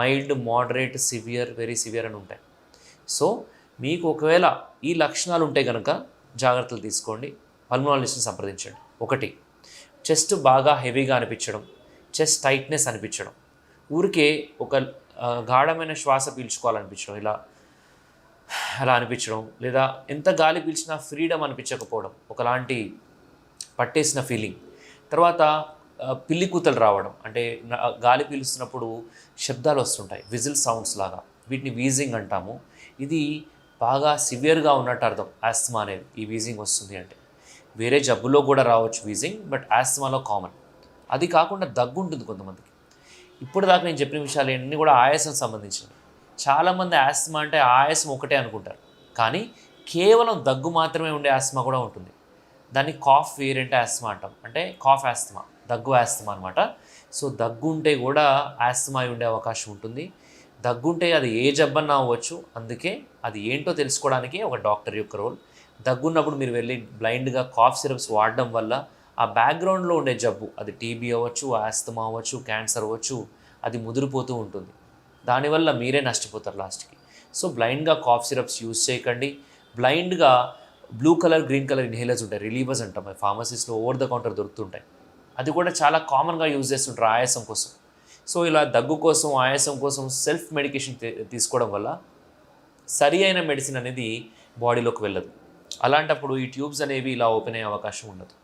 Mild moderate severe very severe అని ఉంటాయి. So మీకు ఒకవేళ ఈ లక్షణాలు ఉంటే కనుక జాగ్రత్తలు తీసుకోండి. పల్మనాలజిస్ట్ని సంప్రదించండి. ఒకటి చెస్ట్ బాగా హెవీగా అనిపించడం చెస్ట్ టైట్నెస్ అనిపించడం. ఊరికే ఒక గాఢమైన శ్వాస పీల్చుకోవాలనిపించడం ఇలా అలా అనిపించడం లేదా ఎంత గాలి పీల్చినా ఫ్రీడమ్ అనిపించకపోవడం ఒకలాంటి పట్టేసిన ఫీలింగ్. తర్వాత పిల్లి కూతలు రావడం. అంటే గాలి పీలుస్తున్నప్పుడు శబ్దాలు వస్తుంటాయి. విజిల్ సౌండ్స్ లాగా. వీటిని వీజింగ్ అంటాము. ఇది బాగా సివియర్గా ఉన్నట్టు అర్థం. ఆస్తమా అనేది. ఈ వీజింగ్ వస్తుంది అంటే. వేరే జబ్బులో కూడా రావచ్చు వీజింగ్ బట్ ఆస్తమాలో కామన్. అది కాకుండా దగ్గు ఉంటుంది కొంతమందికి. ఇప్పుడు దాకా నేను చెప్పిన విషయాలు అన్నీ కూడా ఆయాసం సంబంధించినవి. చాలామంది ఆస్తమా అంటే ఆయాసం ఒకటే అనుకుంటారు. కానీ కేవలం దగ్గు మాత్రమే ఉండే ఆస్తమా కూడా ఉంటుంది. దాన్ని కాఫ్ వేరియంట్ ఆస్తమా అంటాం. అంటే కాఫ్ ఆస్తమా దగ్గు ఆస్తమా అనమాట సో దగ్గు ఉంటే కూడా ఆస్తమా ఉండే అవకాశం ఉంటుంది. దగ్గుంటే అది ఏ జబ్బన్నా అవ్వచ్చు. అందుకే అది ఏంటో తెలుసుకోవడానికి ఒక డాక్టర్ యొక్క రోల్. దగ్గున్నప్పుడు మీరు వెళ్ళి బ్లైండ్గా కాఫ్ సిరప్స్ వాడడం వల్ల ఆ బ్యాక్గ్రౌండ్లో ఉండే జబ్బు అది టీబీ అవ్వచ్చు ఆస్తమా అవ్వచ్చు క్యాన్సర్ అవ్వచ్చు అది ముదిరిపోతూ ఉంటుంది. దానివల్ల మీరే నష్టపోతారు లాస్ట్కి. సో బ్లైండ్గా కాఫ్ సిరప్స్ యూజ్ చేయకండి. బ్లైండ్గా blue colour green colour inhalers ఉంటాయి. రిలీవర్స్ అంటాం. ఫార్మసీస్లో ఓవర్ ద కౌంటర్ దొరుకుతుంటాయి. అది కూడా చాలా కామన్గా యూజ్ చేస్తుంటారు ఆయాసం కోసం. సో ఇలా దగ్గు కోసం ఆయాసం కోసం సెల్ఫ్ మెడికేషన్ తీసుకోవడం వల్ల సరి అయిన మెడిసిన్ అనేది బాడీలోకి వెళ్ళదు. అలాంటప్పుడు ఈ ట్యూబ్స్ అనేవి ఇలా ఓపెన్ అయ్యే అవకాశం ఉండదు.